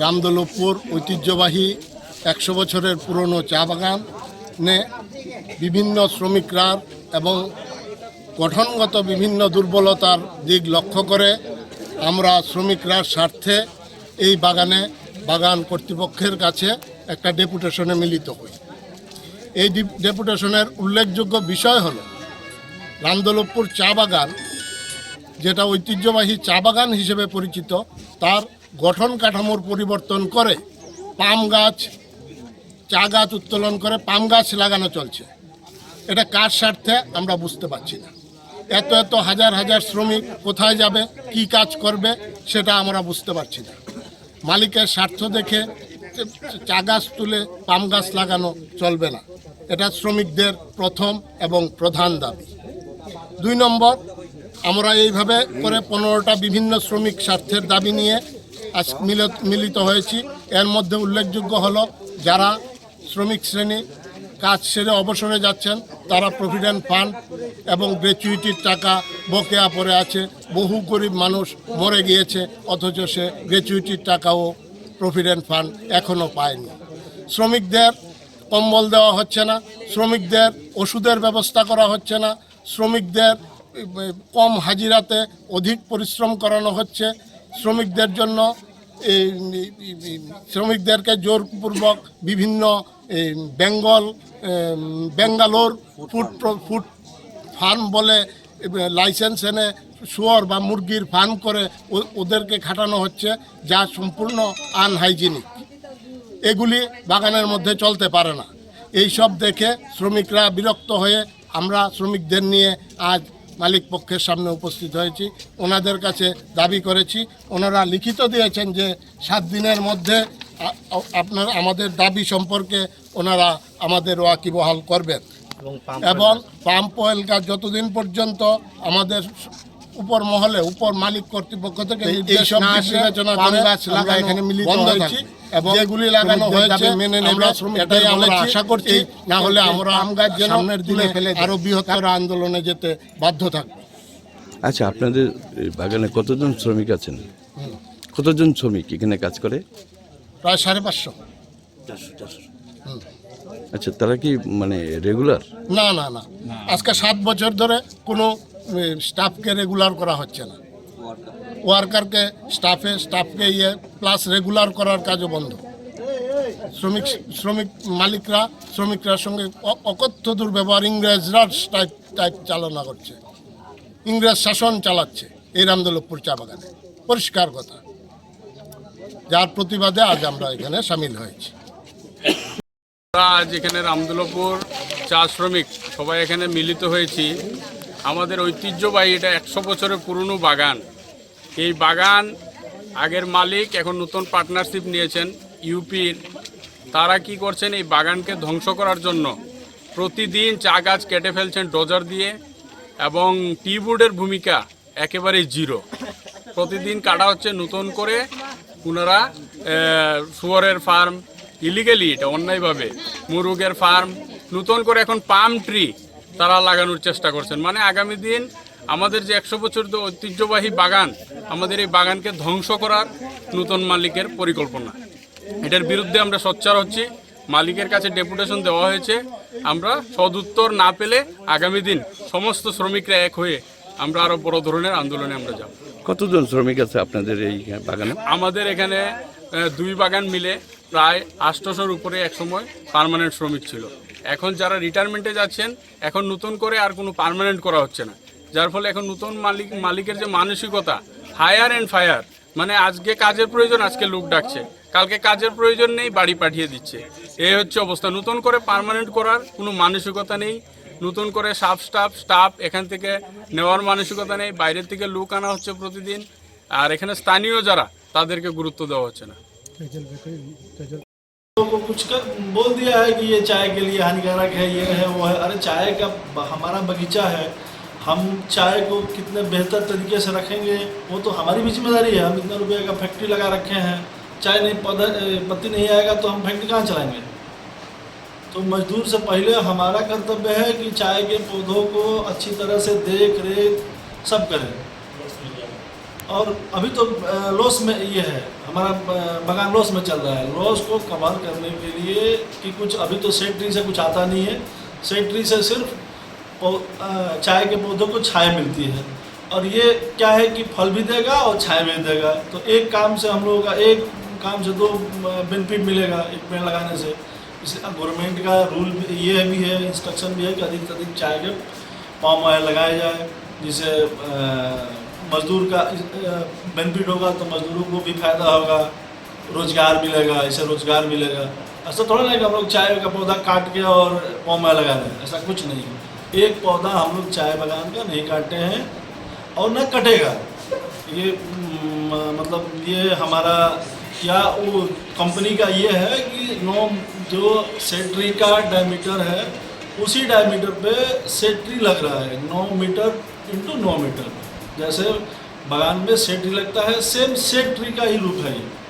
রামদলপুর ঐতিহ্যবাহী একশো বছরের পুরনো চা বাগানে বিভিন্ন শ্রমিকরা এবং গঠনগত বিভিন্ন দুর্বলতার দিক লক্ষ্য করে আমরা শ্রমিকরা স্বার্থে এই বাগানে বাগান কর্তৃপক্ষের কাছে একটা ডেপুটেশনে মিলিত হই। এই ডেপুটেশনের উল্লেখযোগ্য বিষয় হল রামদলপুর চা বাগান, যেটা ঐতিহ্যবাহী চা বাগান হিসেবে পরিচিত, তার গঠন কাঠামোর পরিবর্তন করে পাম গাছ, চা গাছ উত্তোলন করে পাম গাছ লাগানো চলছে। এটা কার স্বার্থে আমরা বুঝতে পারছি না। এত এত হাজার হাজার শ্রমিক কোথায় যাবে, কি কাজ করবে, সেটা আমরা বুঝতে পারছি না। মালিকের স্বার্থ দেখে চা গাছ তুলে পাম গাছ লাগানো চলবে না। এটা শ্রমিকদের প্রথম এবং প্রধান দাবি। দুই নম্বর, আমরা এইভাবে করে পনেরোটা বিভিন্ন শ্রমিক স্বার্থের দাবি নিয়ে আজ মিলিত মিলিত হয়েছি। এর মধ্যে উল্লেখযোগ্য হলো, যারা শ্রমিক শ্রেণি কাজ সেরে অবসরে যাচ্ছেন, তারা প্রভিডেন্ট ফান্ড এবং গ্র্যাচুইটির টাকা বকেয়া পড়ে আছে। বহু গরিব মানুষ মরে গিয়েছে, অথচ সে গ্র্যাচুইটির টাকাও প্রভিডেন্ট ফান্ড এখনও পায়নি। শ্রমিকদের কম্বল দেওয়া হচ্ছে না, শ্রমিকদের ওষুধের ব্যবস্থা করা হচ্ছে না, শ্রমিকদের কম হাজিরাতে অধিক পরিশ্রম করানো হচ্ছে। শ্রমিকদের জন্য শ্রমিকদেরকে জোরপূর্বক বিভিন্ন Bengal Bangalore food food farm বলে লাইসেন্স এনে শুয়োর বা মুরগির ফার্ম করে ওদেরকে খাটানো হচ্ছে যা সম্পূর্ণ আনহাইজিনিক এগুলি বাগানের মধ্যে চলতে পারে না। এই সব দেখে শ্রমিকরা বিরক্ত হয়ে আমরা শ্রমিকদের নিয়ে আজ মালিক পক্ষের সামনে উপস্থিত হয়েছি। ওনাদের কাছে দাবি করেছি। ওনারা লিখিত দিয়েছেন যে সাত দিনের মধ্যে আপনার আমাদের দাবি সম্পর্কে ওনারা আমাদের ওয়াকিবহাল করবেন। এবং পাম্প অয়েল গাছ যতদিন পর্যন্ত আমাদের উপর মহলে উপর মালিক কর্তৃপক্ষ থেকে বিবেচনা করে এখানে মিলিত হয়েছি এবং যেগুলি লাগানো হয়েছে মেনে আমরা এটাই আমরা আশা করছি না হলে আমরা আম গাছ সামনের দিনে ফেলে আরও বৃহত্তর আন্দোলনে যেতে বাধ্য থাকব আচ্ছা আপনাদের এই বাগানে কতজন শ্রমিক আছেন? কতজন শ্রমিক এখানে কাজ করে? প্রায় সাড়ে পাঁচশো। আচ্ছা তারা কি মানে রেগুলার? না না না। আজকে সাত বছর ধরে কোনো স্টাফকে রেগুলার করা হচ্ছে না। ওয়ার্কারকে স্টাফে স্টাফকে ইয়ে প্লাস রেগুলার করার কাজও বন্ধ। শ্রমিক শ্রমিক মালিকরা, শ্রমিকরা সঙ্গে অকথ্য দুর্ব্যবহার ইংরেজরা টাইপ টাইপ চালনা করছে। ইংরেজ শাসন চালাচ্ছে এই রামদলপুর চা বাগানে। পরিষ্কার কথা। যার প্রতিবাদে আজ আমরা এখানে সামিল হয়েছি। আজ এখানে রামদুলপুর চা শ্রমিক সবাই এখানে মিলিত হয়েছি। আমাদের ঐতিহ্যবাহী এটা একশো বছরের পুরনো বাগান। এই বাগান আগের মালিক এখন নতুন পার্টনারশিপ নিয়েছেন ইউপির। তারা কি করছেন, এই বাগানকে ধ্বংস করার জন্য প্রতিদিন চা গাছ কেটে ফেলছেন ডোজার দিয়ে এবং টি বোর্ডের ভূমিকা একেবারে জিরো। প্রতিদিন কাটা হচ্ছে নতুন করে পুনরা শুয়োরের ফার্ম ইলিগেলি এটা অন্যায়ভাবে, মুরুগের ফার্ম নতুন করে এখন পাম ট্রি তারা লাগানোর চেষ্টা করছেন। মানে আগামী দিন আমাদের যে একশো বছর ঐতিহ্যবাহী বাগান আমাদের এই বাগানকে ধ্বংস করার নতুন মালিকের পরিকল্পনা। এটার বিরুদ্ধে আমরা সোচ্চার হচ্ছি। মালিকের কাছে ডেপুটেশন দেওয়া হয়েছে। আমরা সদুত্তর না পেলে আগামী দিন সমস্ত শ্রমিকরা এক হয়ে আমরা আরও বড় ধরনের আন্দোলনে আমরা যাব। কতজন শ্রমিক আছে আপনাদের এই বাগানে? আমাদের এখানে দুই বাগান মিলে প্রায় আটশোশোর উপরে একসময় পার্মানেন্ট শ্রমিক ছিল। এখন যারা রিটায়ারমেন্টে যাচ্ছেন, এখন নতুন করে আর কোনো পার্মানেন্ট করা হচ্ছে না। যার ফলে এখন নতুন মালিক, মালিকের যে মানসিকতা হায়ার অ্যান্ড ফায়ার মানে আজকে কাজের প্রয়োজন, আজকে লোক ডাকছে। কালকে কাজের প্রয়োজন নেই, বাড়ি পাঠিয়ে দিচ্ছে। এই হচ্ছে অবস্থা। নতুন করে পার্মানেন্ট করার কোনো মানসিকতা নেই। নতুন করে সাফ স্টাফ স্টাফ এখান থেকে নেওয়ার মানসিকতা নেই। বাইরের থেকে লোক আনা হচ্ছে প্রতিদিন। আর এখানে স্থানীয় যারা, তাদেরকে গুরুত্ব দেওয়া হচ্ছে না। लोगों को कुछ कर बोल दिया है कि ये चाय के लिए हानिकारक है, ये है, वो है। अरे चाय का हमारा बगीचा है। हम चाय को कितने बेहतर तरीके से रखेंगे, वो तो हमारी भी ज़िम्मेदारी है। हम इतना रुपये का फैक्ट्री लगा रखे हैं। चाय नहीं, पौधा पत्ती नहीं आएगा तो हम फैक्ट्री कहाँ चलाएँगे? तो मजदूर से पहले हमारा कर्तव्य है कि चाय के पौधों को अच्छी तरह से देख रेख सब करें। और अभी तो लॉस में ये है। हमारा बगान लॉस में चल रहा है। लॉस को कवर करने के लिए कि कुछ अभी तो सेट ट्री से कुछ आता नहीं है। सेट ट्री से सिर्फ़ चाय के पौधों को छाया मिलती है। और ये क्या है कि फल भी देगा और छाया भी देगा। तो एक काम से हम लोगों का एक काम से दो बेनिफिट मिलेगा एक पेड़ लगाने से। इसलिए गवर्नमेंट का रूल भी ये भी है इंस्ट्रक्शन भी है कि अधिक से अधिक चाय के पाम ऑयल लगाया जाए जिससे अ, मजदूर का बेनिफिट होगा तो मजदूरों को भी फ़ायदा होगा, रोज़गार मिलेगा, ऐसे रोज़गार मिलेगा। ऐसा थोड़ा नहीं कि हम लोग चाय का पौधा काट के और पाम लगा रहे ऐसा कुछ नहीं। है एक पौधा हम लोग चाय बागान का नहीं काटते हैं और न कटेगा। ये मतलब ये हमारा क्या वो कंपनी का ये है कि नो, जो सेट्री का डायमीटर है, उसी डायमीटर पे सेट्री लग रहा है, नौ मीटर इंटू नौ मीटर। जैसे बगान में सेट ट्री लगता है सेम सेट ट्री का ही रूप है ये।